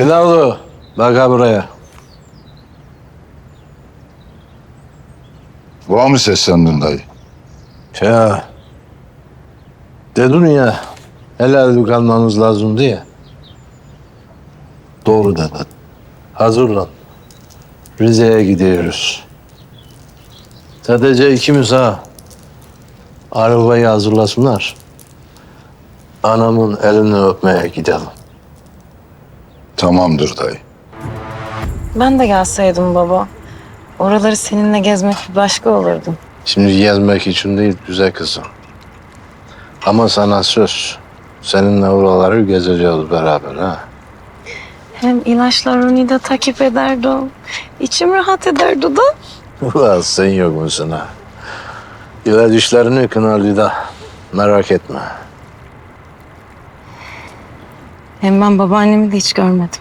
Kılavuz, bak ha buraya. Bana mı seslendin dayı? Ya, dedin ya, helal kalmamız lazım diye. Doğru dedin. Hazırlan. Rize'ye gidiyoruz. Sadece ikimiz ha. Arabayı hazırlasınlar. Anamın elini öpmeye gidelim. Tamamdır dayı. Ben de gelseydim baba. Oraları seninle gezmek bir başka olurdu. Şimdi gezmek için değil güzel kızım. Ama sana söz. Seninle oraları gezeceğiz beraber ha. Hem ilaçlar onu da takip ederdi o. İçim rahat ederdi da. Ulan sen yok musun ha? İlaç işlerini kınardı da. Merak etme. Hem ben babaannemi de hiç görmedim.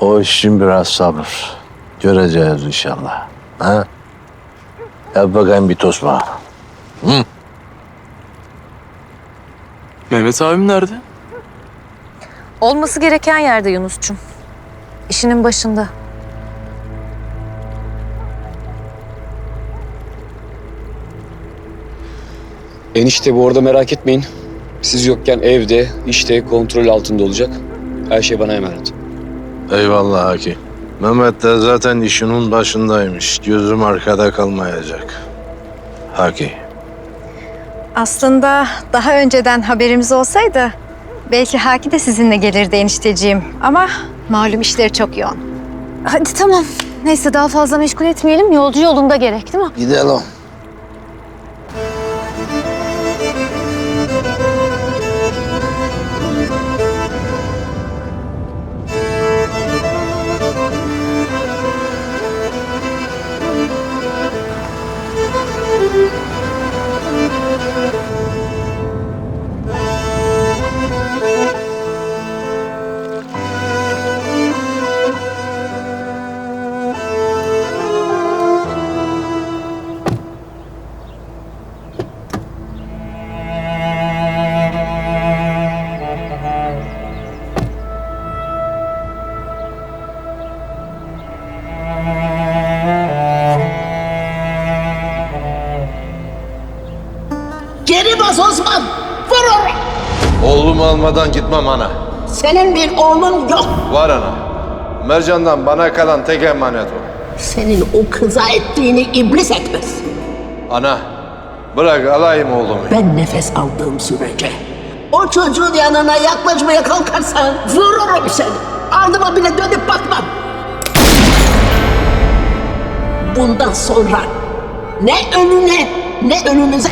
O iş için biraz sabır. Göreceğiz inşallah. Ha? Yap bakayım bir tosma. Mehmet abim nerede? Olması gereken yerde Yunus'cum. İşinin başında. Enişte bu arada merak etmeyin. Siz yokken evde, işte kontrol altında olacak. Her şey bana emanet. Eyvallah Haki. Mehmet de zaten işinin başındaymış. Gözüm arkada kalmayacak. Haki. Aslında daha önceden haberimiz olsaydı belki Haki de sizinle gelirdi enişteciğim. Ama malum işleri çok yoğun. Hadi tamam. Neyse daha fazla meşgul etmeyelim. Yolcu yolunda gerek değil mi? Gidelim. Gitmem ana. Senin bir oğlun yok. Var ana. Mercan'dan bana kalan tek emanet o. Senin o kıza ettiğini iblis etmez. Ana, bırak alayım oğlumu. Ben nefes aldığım sürece o çocuğun yanına yaklaşmaya kalkarsan vururum seni. Ardıma bile dönüp bakmam. Bundan sonra ne önüne ne önünüze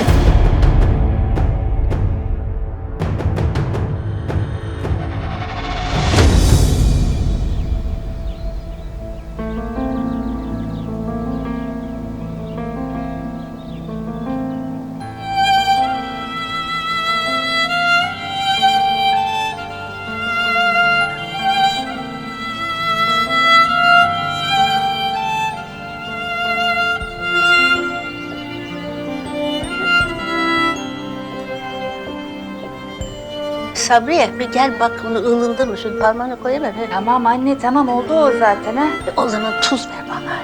Sabriye bir gel bak onu ılındı mı? Şu parmağını koyuver. he. Tamam anne tamam oldu o zaten ha. O zaman tuz ver bana.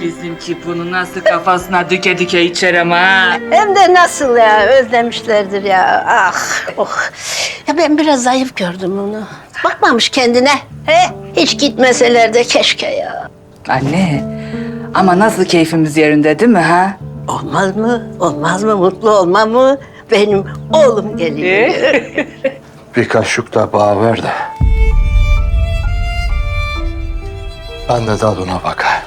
Bizimki bunu nasıl kafasına düke düke içer ama ha. Hem de nasıl ya özlemişlerdir ya. Ah oh. Ya ben biraz zayıf gördüm onu. Bakmamış kendine. He? Hiç gitmeseler de keşke ya. Anne ama nasıl keyfimiz yerinde değil mi ha? Olmaz mı? Olmaz mı? Mutlu olmam mı? Benim oğlum geliyor. Bir kaşık da bağ ver de. Ben de tadına bakayım.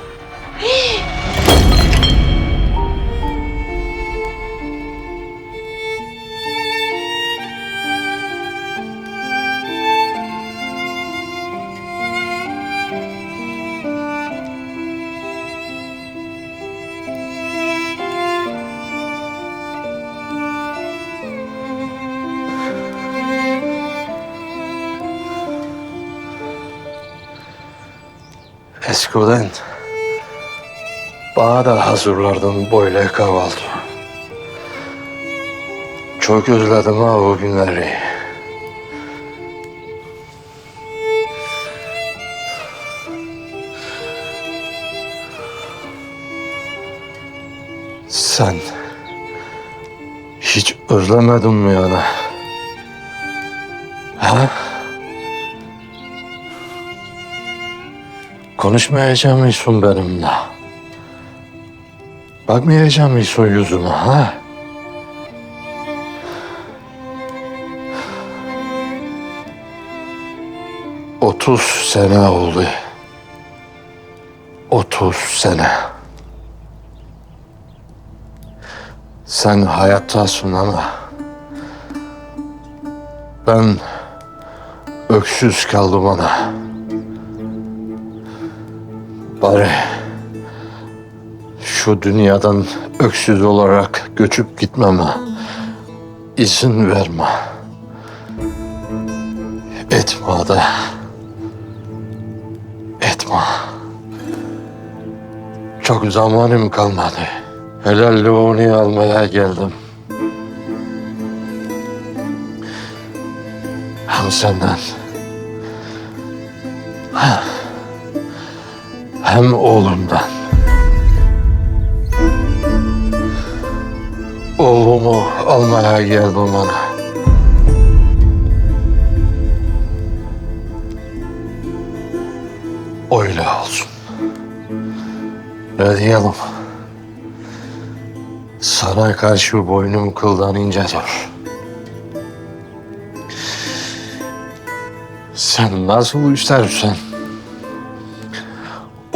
Eskiden bana da hazırlardım böyle kahvaltı. Çok özledim ha o günleri. Sen hiç özlemedin mi yana? Ha? Konuşmayacak mısın benimle? Bakmayacak mısın yüzüme ha? Otuz sene oldu. Otuz sene. Sen hayattasın ama ben öksüz kaldım ana. Bari şu dünyadan öksüz olarak göçüp gitmeme izin verme. Etme da. Etme. Çok zamanım kalmadı. Helalliğini almaya geldim. Hem senden. Hem oğlumdan. Oğlumu almaya geldim bana. Öyle olsun. Ne diyelim? Sana karşı boynum kıldan incedir. Sen nasıl istersen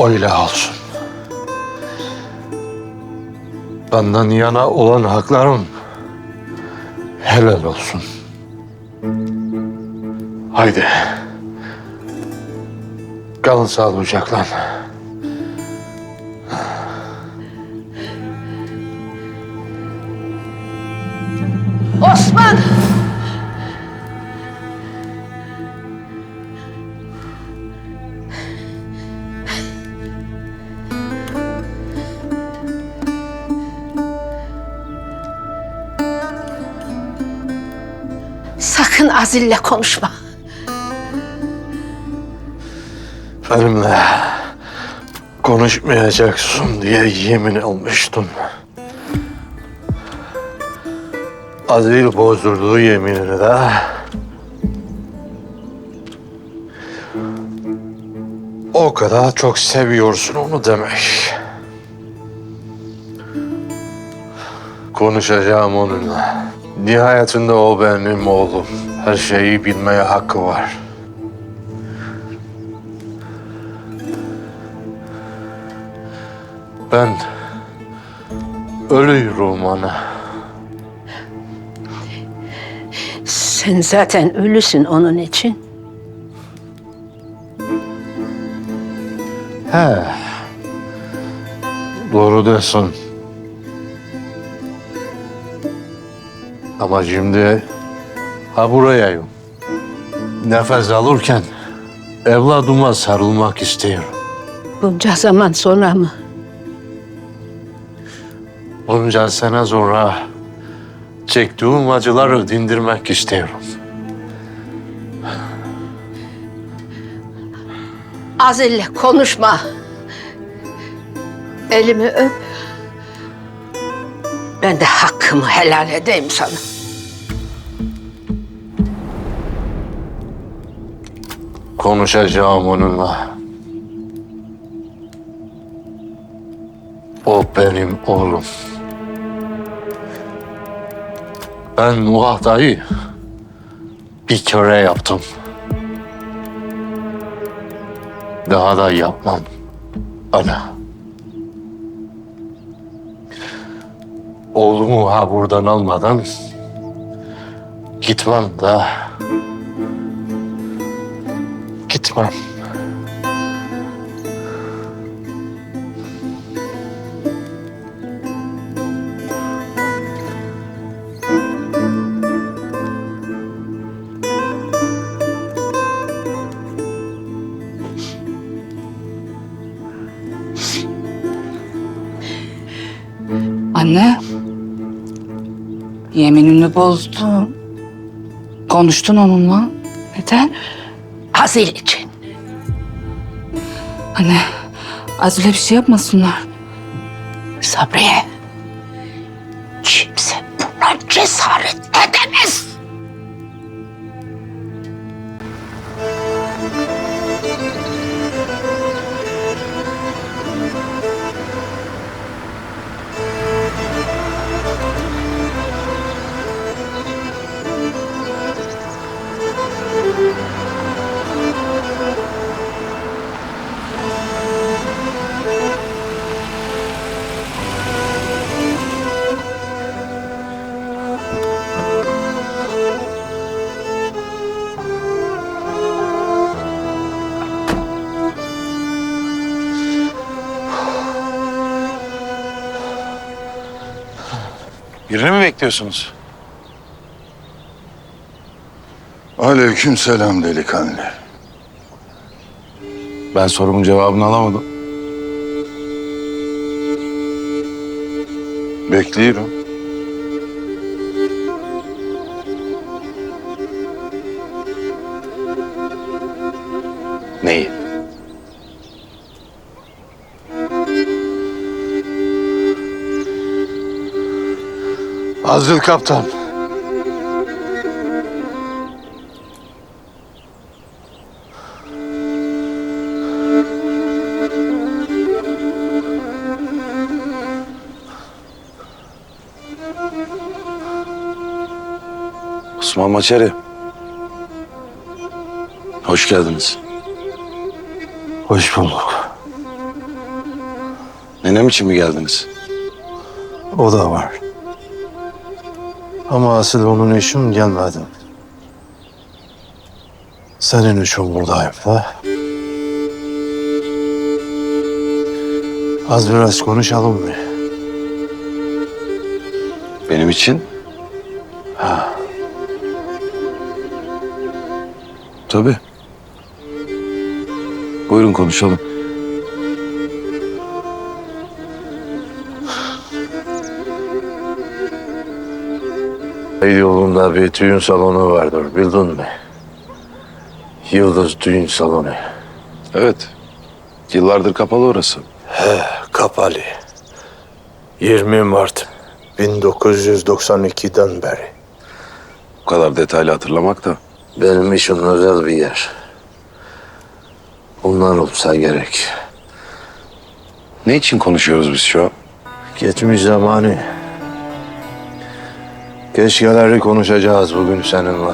öyle olsun. Benden yana olan haklarım helal olsun. Haydi. Kalın sağlıcakla. Azil'le konuşma. Benimle konuşmayacaksın diye yemin almıştım. Azil bozdurduğu yeminini de o kadar çok seviyorsun onu demek. Konuşacağım onunla. Nihayetinde o benim oğlum. Her şeyi bilmeye hakkı var. Ben ölüyorum ana. Sen zaten ölüsün onun için. He. Doğru diyorsun. Ama şimdi ha burayayım. Nefes alırken evladıma sarılmak istiyorum. Bunca zaman sonra mı? Bunca sene sonra çektiğim acıları dindirmek istiyorum. Azil'le konuşma. Elimi öp. Ben de hakkımı helal edeyim sana. Konuşacağım onunla. O benim oğlum. Ben bu hatayı bir kere yaptım. Daha da yapmam. Ana. Oğlumu ha buradan almadan gitmem da gitmem. Anne. Yeminini bozdun. Konuştun onunla. Neden? Azil için. Anne, Azile bir şey yapmasınlar. Sabriye. Bekliyorsunuz? Aleyküm selam delikanlı. Ben sorumun cevabını alamadım. Bekliyorum. Neyi? Azil kaptan. Osman Maçeri. Hoş geldiniz. Hoş bulduk. Nenem için mi geldiniz? O da var. Ama asıl onun için gelmedim. Senin için buradayım da. Az biraz konuşalım mı? Benim için? Ha. Tabii. Buyurun konuşalım. Yolunda bir düğün salonu vardır bildin mi? Yıldız Düğün Salonu. Evet. Yıllardır kapalı orası. Kapalı. 20 Mart 1992'den beri. Bu kadar detaylı hatırlamak da. Benim için özel bir yer. Bunlar olsa gerek. Ne için konuşuyoruz biz şu an? Geçmiş zamanı. Keşkeleri konuşacağız bugün seninle.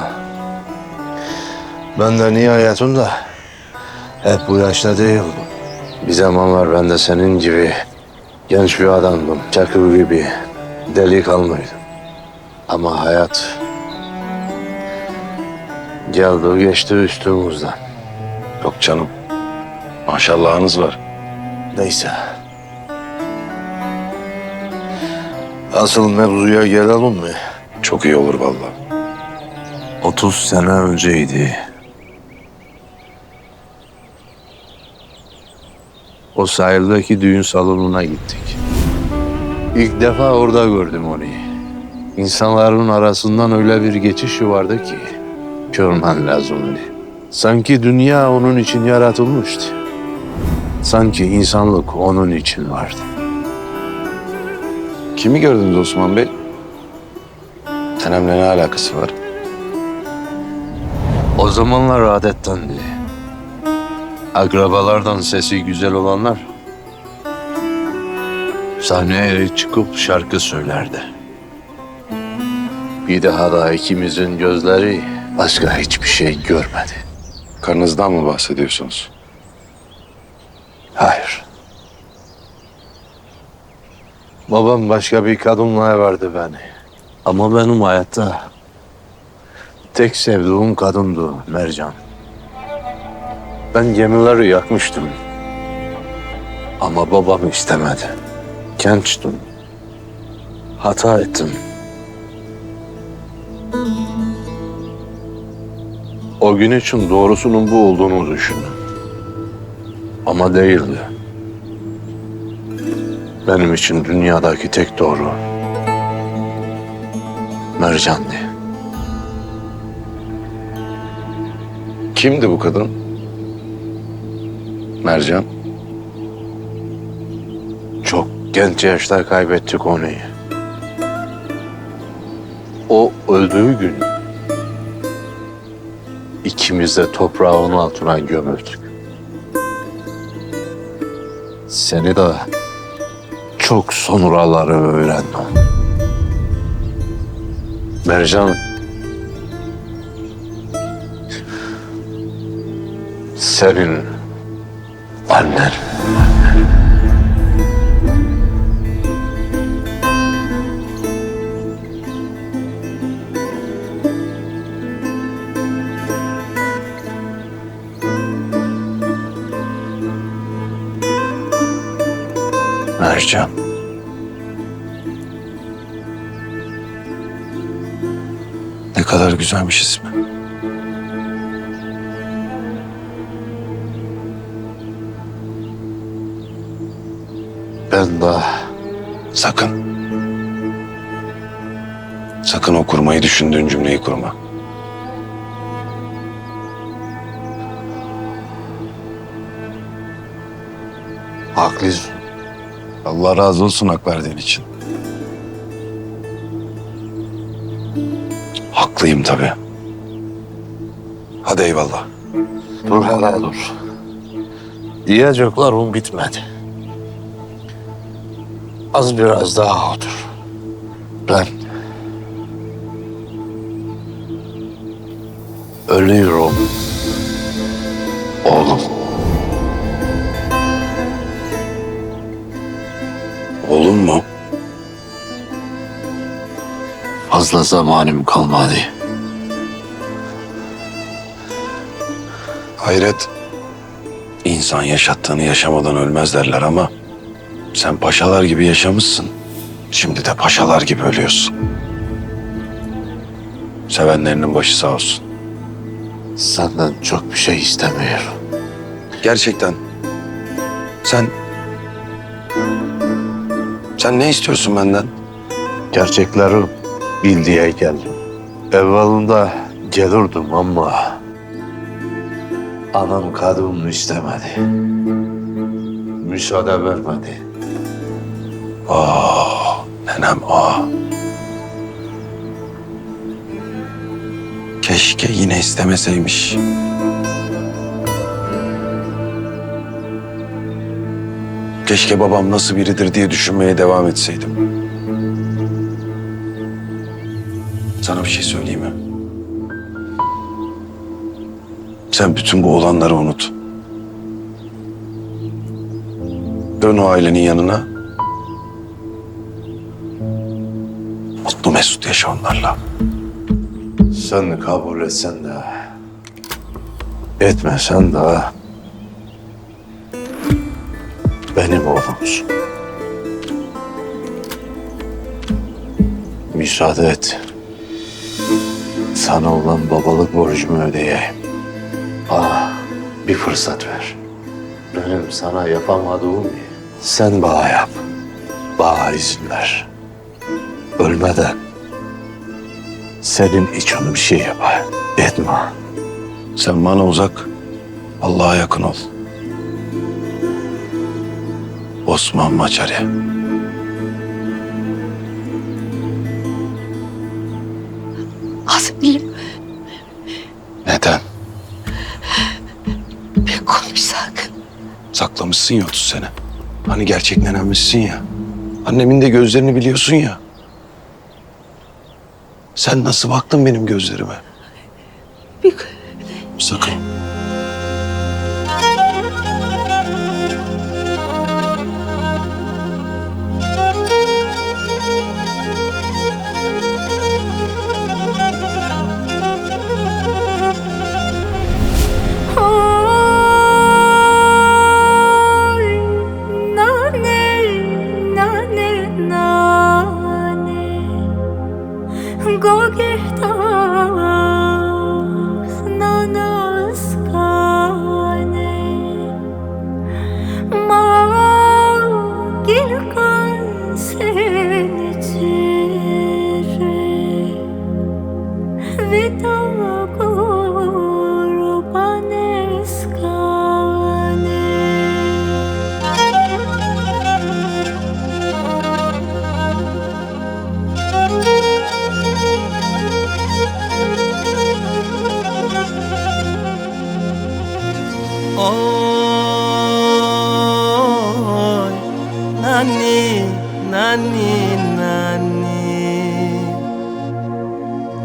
Ben de nihayetinde hep bu yaşta değildim. Bir zamanlar ben de senin gibi genç bir adamdım. Çakır gibi delikanlıydım. Ama hayat geldi geçti üstümüzden. Yok canım. Maşallahınız var. Neyse. Asıl mevzuya gelelim mi? Çok iyi olur vallahi. 30 sene önceydi. O sahildeki düğün salonuna gittik. İlk defa orada gördüm onu. İnsanların arasından öyle bir geçiş vardı ki görmen lazımdı. Sanki dünya onun için yaratılmıştı. Sanki insanlık onun için vardı. Kimi gördünüz Osman Bey? Senemle ne alakası var? O zamanlar adettendi. Akrabalardan sesi güzel olanlar sahneye çıkıp şarkı söylerdi. Bir daha da ikimizin gözleri başka hiçbir şey görmedi. Karınızdan mı bahsediyorsunuz? Hayır. Babam başka bir kadınla vardı beni. Ama benim hayatta tek sevdiğim kadındı Mercan. Ben gemileri yakmıştım. Ama babam istemedi. Gençtim. Hata ettim. O gün için doğrusunun bu olduğunu düşündüm. Ama değildi. Benim için dünyadaki tek doğru Mercan'dı. Kimdi bu kadın? Mercan. Çok genç yaşta kaybettik onu. O öldüğü gün ikimiz de toprağı onun altına gömüldük. Seni de çok sonraları öğrendim. Mercan senin annen. Mercan. Kadar güzelmiş ismi. Ben de Sakın. Sakın o kurmayı düşündüğün cümleyi kurma. haklısın. Allah razı olsun hak verdiğin için. Haklıyım tabii. Hadi eyvallah. Dur hele dur. Diyeceklerim bitmedi. Az biraz daha otur. Ben ölüyorum. Oğlum. Oğlum mu? Fazla zamanım kalmadı. Hayret. İnsan yaşattığını yaşamadan ölmez derler ama sen paşalar gibi yaşamışsın. Şimdi de paşalar gibi ölüyorsun. Sevenlerinin başı sağ olsun. Senden çok bir şey istemiyorum. Gerçekten. Sen... Sen ne istiyorsun benden? Gerçekleri bil diye geldim. Evvelinde gelirdim ama anam kadın istemedi. Müsaade vermedi. Aa, nenem aa. Keşke yine istemeseymiş. Keşke babam nasıl biridir diye düşünmeye devam etseydim. Sana bir şey söyleyeyim mi? Sen bütün bu olanları unut. Dön o ailenin yanına. Mutlu mesut yaşa onlarla. Sen kabul etsen de etmesen de benim oğlumsun. Müsaade et. Sana olan babalık borcumu ödeyeyim. Ah, bir fırsat ver. Benim sana yapamadığım sen bana yap. Bana izin ver. Ölmeden senin için bir şey yapar. Etme. Sen bana uzak, Allah'a yakın ol. Osman Maçari. Konuşsak. Saklamışsın ya 30 sene. Hani gerçek nenemmişsin ya. Annemin de gözlerini biliyorsun ya. Sen nasıl baktın benim gözlerime? Bir Sakın.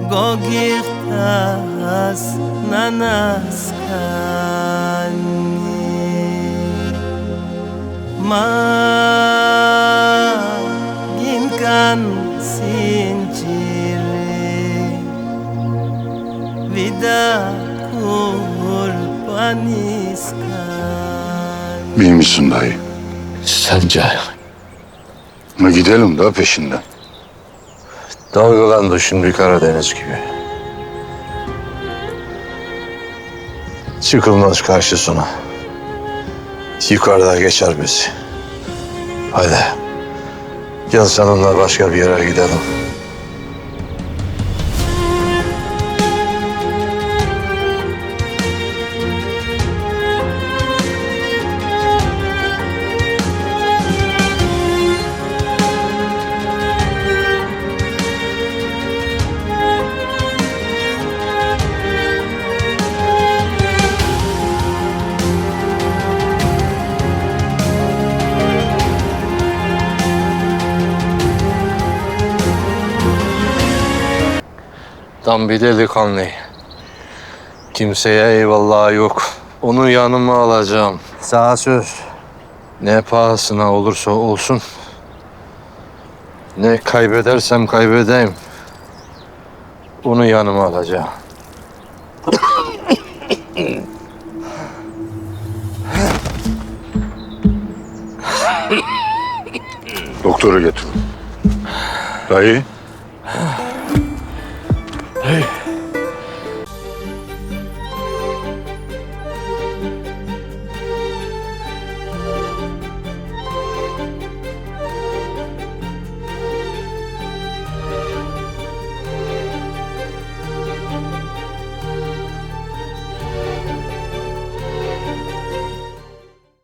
Gogirtas nanaskani Maginkan sinciri Vida kurbaniskan İyi misin dayı? Sence Ha, gidelim daha peşinden. Dalgalandı şimdi Karadeniz gibi. Çıkılmaz karşısına. Yukarıda geçer bizi. Haydi. Gel seninle başka bir yere gidelim. Tam bir delikanlı. Kimseye eyvallah yok. Onu yanıma alacağım. Sana söz. Ne pahasına olursa olsun. Ne kaybedersem kaybedeyim. Onu yanıma alacağım. Doktoru getir. Dayı は。